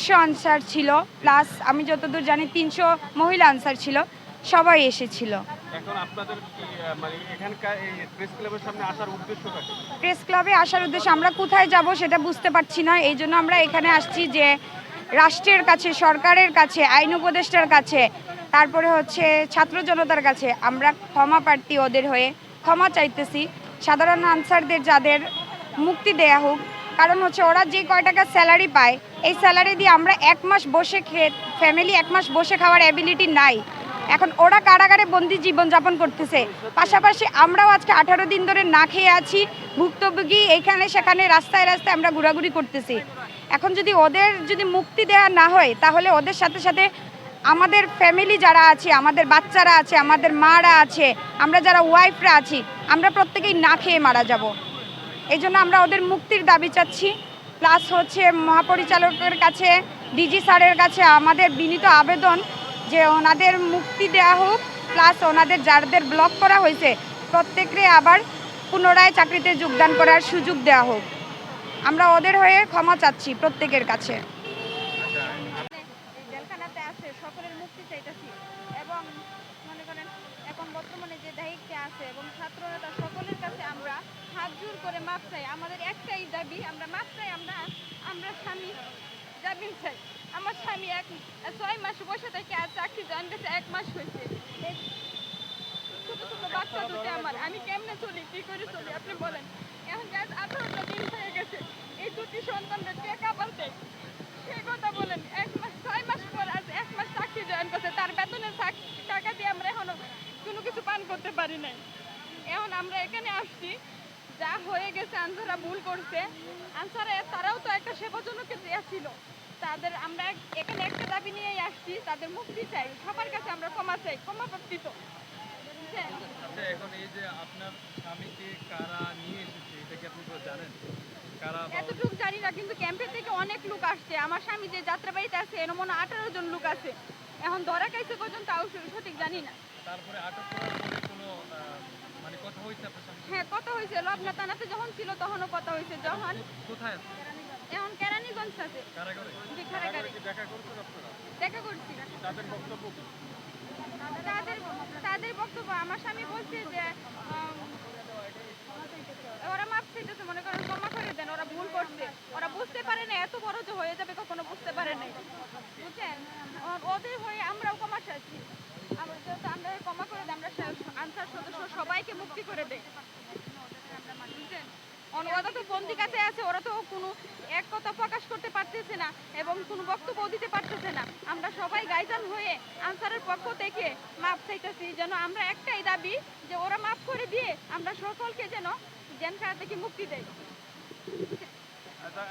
আটশো আনসার ছিল প্লাস আমি যতদূর জানি তিনশো মহিলা আনসার ছিল সবাই এসেছিল। মানে প্রেস ক্লাবে আসার উদ্দেশ্যে আমরা কোথায় যাব সেটা বুঝতে পারছি না এই জন্য আমরা এখানে আসছি যে রাষ্ট্রের কাছে সরকারের কাছে আইন উপদেষ্টার কাছে তারপরে হচ্ছে ছাত্র জনতার কাছে। আমরা ক্ষমা প্রার্থী ওদের হয়ে ক্ষমা চাইতেছি। সাধারণ আনসারদের যাদের মুক্তি দেয়া হোক কারণ হচ্ছে ওরা যে কয় টাকা স্যালারি পায়, এই স্যালারি দিয়ে আমরা এক মাস বসে খেয়ে ফ্যামিলি এক মাস বসে খাওয়ার অ্যাবিলিটি নাই। এখন ওরা কারাগারে বন্দি জীবনযাপন করতেছে। পাশাপাশি আমরাও আজকে আঠারো দিন ধরে না খেয়ে আছি, ভুক্তভোগী এইখানে সেখানে রাস্তায় রাস্তায় আমরা ঘোরাঘুরি করতেছি। এখন যদি ওদের যদি মুক্তি দেওয়া না হয়, তাহলে ওদের সাথে সাথে আমাদের ফ্যামিলি যারা আছে, আমাদের বাচ্চারা আছে, আমাদের মারা আছে, আমরা যারা ওয়াইফরা আছি, আমরা প্রত্যেকেই না খেয়ে মারা যাব। এই জন্য আমরা ওদের মুক্তির দাবি চাচ্ছি। প্লাস হচ্ছে মহাপরিচালকের কাছে ডিজি স্যারের কাছে আমাদের বিনীত আবেদন যে ওনাদের মুক্তি দেওয়া হোক প্লাস ওনাদের যাদের ব্লক করা হয়েছে, প্রত্যেককে আবার পুনরায় চাকরিতে যোগদান করার সুযোগ দেওয়া হোক। আমরা ওদের হয়ে ক্ষমা চাচ্ছি প্রত্যেকের কাছে। এবং মনে করেন, এখন বর্তমানে যে দায়িত্বে আছে এবং ছাত্র নেতা সকলের কাছে আমরা হাত জোর করে মাপ চাই। আমাদের একটাই দাবি, আমরা মাপ চাই, আমরা আমরা স্বামী জামিন চাই। আমার স্বামী এক, ছয় মাস বসে থেকে আজ চাকরি জয়েন গেছে এক মাস হয়েছে। হয়ে তার বেতনের টাকা দিয়ে আমরা এখনও কোনো কিছু পান করতে পারি নাই। এখন আমরা এখানে আসছি যা হয়ে গেছে আনসাররা ভুল করছে। আনসারে তারাও তো একটা সেবাজনকে দেওয়া ছিল। তাদের আমরা এখানে একটা দাবি নিয়েই আসছি তাদের মুক্তি চাই। সবার কাছে আমরা ক্ষমা চাই ক্ষমা প্রাপ্তি তো আচ্ছা এখন এই যে আপনার স্বামীকে কারা নিয়ে এসেছে এটা কি আপনি জানেন? এতটুকু জানি না কিন্তু ক্যাম্পের থেকে অনেক লোক আসছে। আমার স্বামী যে যাত্রাবাড়িতে আছে এর মনে আঠারো জন লোক আছে। এখন ধরা খাইছে কজন তাও সঠিক জানি না। তারপরে আটক কোনো মানে কথা হয়েছে আপনার স্বামী হ্যাঁ কথা হয়েছে। আপনার থানাতে যখন ছিল তখনও কথা হয়েছে। যখন কোথায় আছে? এখন কেরানীগঞ্জ আছে। কারাগারে? যে কারাগারে। দেখা করছেন আপনারা? দেখা করছি। তাদের বক্তব্য কি? তাদের তাদের বক্তব্য আমার স্বামী বলছে যে ওরা মাপ চাইতেছে মনে করেন ক্ষমা করে দেন ওরা ভুল করছে। ওরা বুঝতে পারে না এত বড় যে হয়ে যাবে কখনো বুঝতে পারে নাই। বুঝছেন? ওদের হয়ে আমরাও ক্ষমা চাচ্ছি আমরা যেহেতু আমরা ক্ষমা করে দিই আমরা আনসার সদস্য সবাইকে মুক্তি করে ওরা তো বন্দি কাছে আছে, ওরা তো কোনো এক কথা প্রকাশ করতে পারতেছে না এবং কোনো বক্তব্য দিতে পারতেছে না। আমরা সবাই গাইজান হয়ে আনসারের পক্ষ থেকে মাপ চাইতেছি যেন আমরা একটাই দাবি যে ওরা মাফ করে দিয়ে আমরা সকলকে যেন জেলখানা থেকে মুক্তি দেয়। আচ্ছা